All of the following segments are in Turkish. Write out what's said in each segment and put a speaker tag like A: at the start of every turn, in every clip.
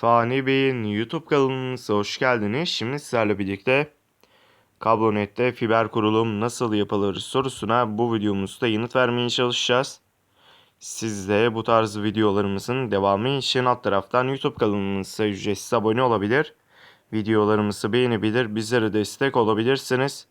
A: Fani Bey'in YouTube kanalımıza hoş geldiniz. Şimdi sizlerle birlikte Kablonet'te fiber kurulum nasıl yapılır sorusuna bu videomuzda yanıt vermeye çalışacağız. Siz de bu tarz videolarımızın devamı için alt taraftan YouTube kanalımıza ücretsiz abone olabilir. Videolarımızı beğenebilir, bizlere destek olabilirsiniz.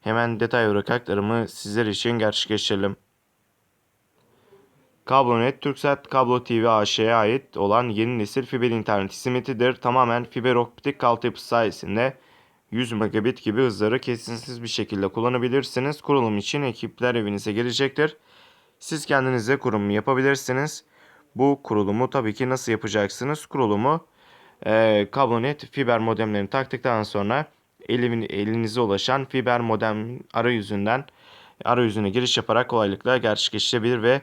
A: Hemen detay olarak aktarımı sizler için gerçekleştirelim. Kablonet, Turkcell Kablo TV AŞ'ye ait olan yeni nesil fiber internet hizmetidir. Tamamen fiber optik altyapısı sayesinde 100 megabit gibi hızları kesintisiz bir şekilde kullanabilirsiniz. Kurulum için ekipler evinize gelecektir. Siz kendinize kurum yapabilirsiniz. Bu kurulumu tabii ki nasıl yapacaksınız? Kurulumu e, kablonet fiber modemlerini taktıktan sonra elin, elinize ulaşan fiber modem arayüzünden arayüzüne giriş yaparak kolaylıkla gerçekleştirebilir ve